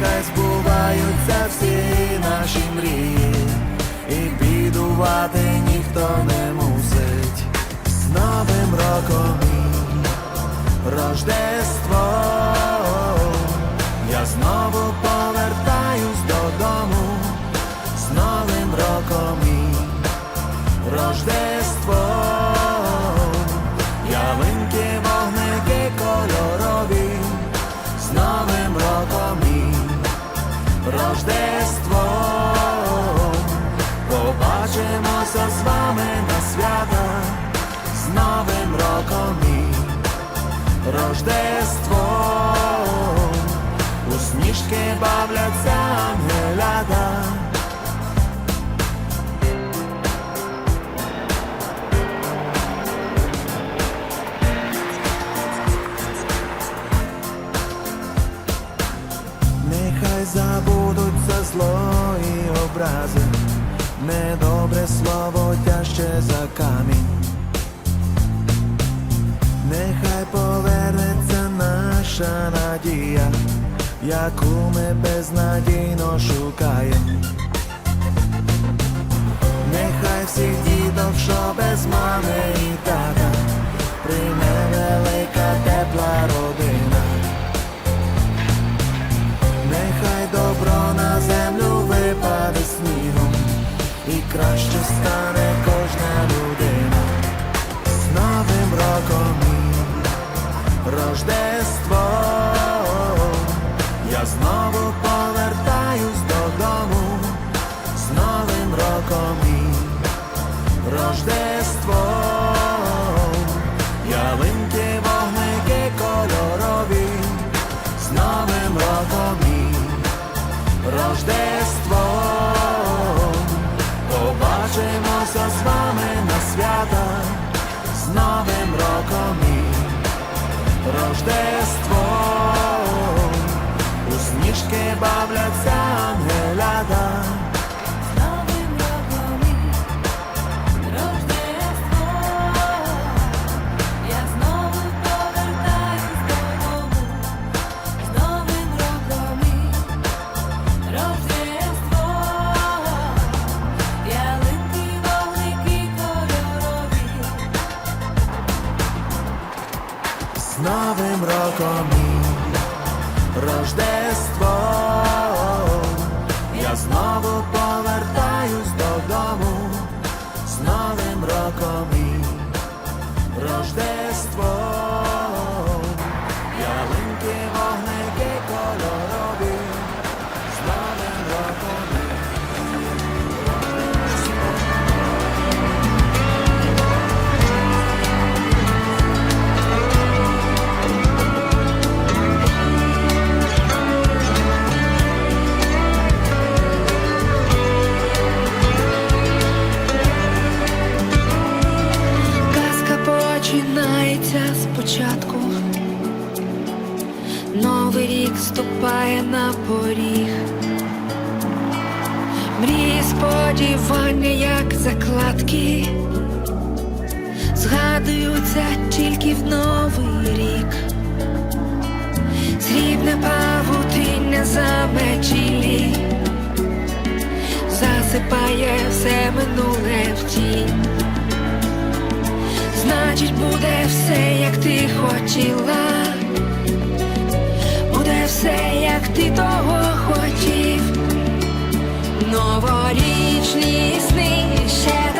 Нехай збуваються всі наші мрії, і бідувати ніхто не мусить. З Новим роком Рождество, Рождество, побачимося з вами на свята, з Новим роком і Рождество, усмішки бавляться камінь. Нехай повернеться наша надія, яку ми безнадійно шукаємо. Нехай всіх діток, що без мами і тата, прийме велика тепла родина. Нехай добро на землю випаде снігом, і краще стане Рождество, я знову повертаюсь додому, з Новим роком і Рождество, ялинки, вогники кольорові, з Новим роком і Рождество, побачимося з вами на свята, з Новим роком Рождество, у сніжки бавляться З Новим роком і Рождество, я знову повертаюсь додому, з Новим роком і Рождество, Мрії, сподівання, як закладки, згадуються тільки в новий рік. Срібне павутиння заметілі, засипає все минуле в тінь. Значить, буде все, як ти хотіла, буде все, як ти того Новорічні сни ще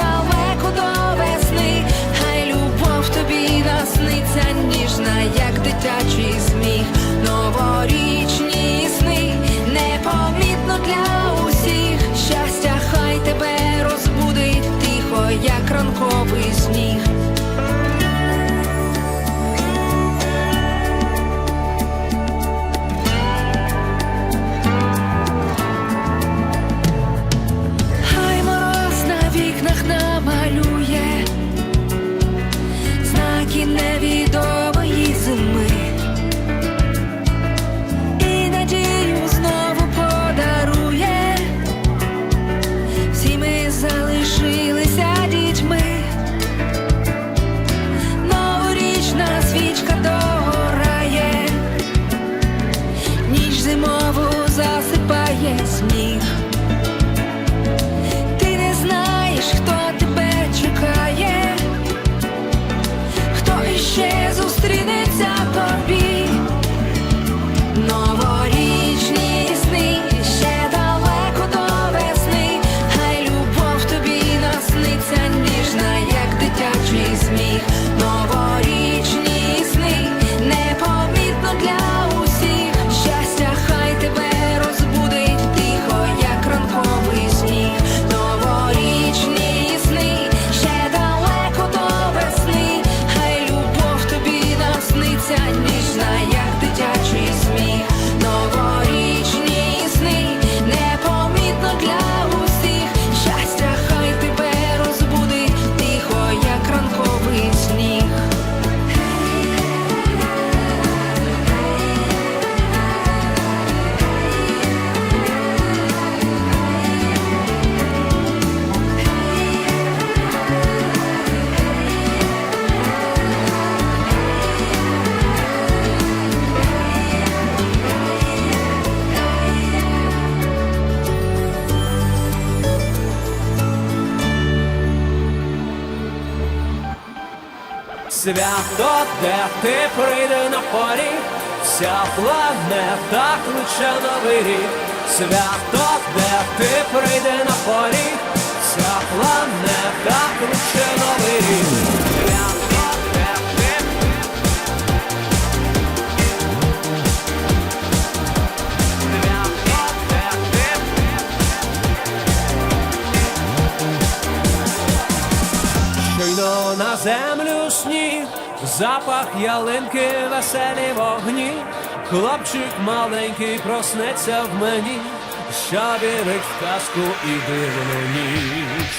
Свято, де ти прийде на поріг, вся планета кличе новий рік. Свято, де ти прийде на поріг, вся планета кличе на землю сніг, запах ялинки, веселі вогні, хлопчик маленький проснеться в мені, що вірить в казку і дивну ніч.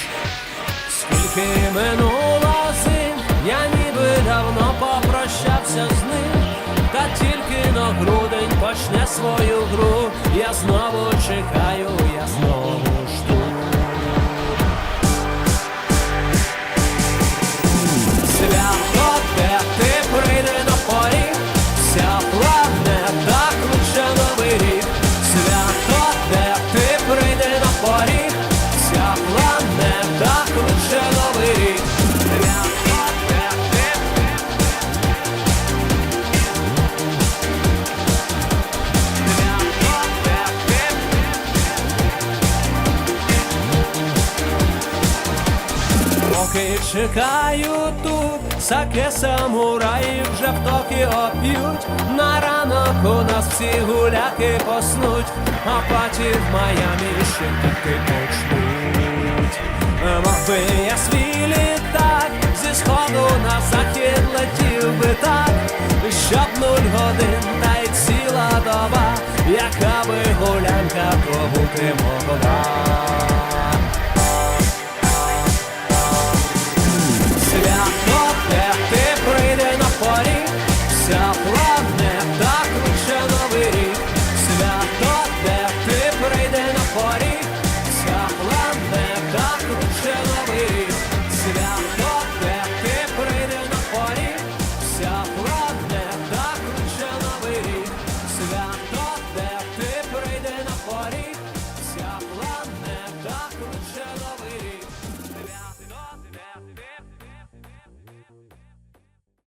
Скільки минуло зим, я ніби давно попрощався з ним, та тільки на грудень почне свою гру, я знову чекаю, чекаю тут, саке самураї вже в Токіо п'ють. На ранок у нас всі гуляки поснуть, а паті в Майамі ще тільки почнуть. Мав би я свій літак, зі сходу на захід летів би так, щоб нуль годин та й ціла доба, яка би гулянка пробути могла.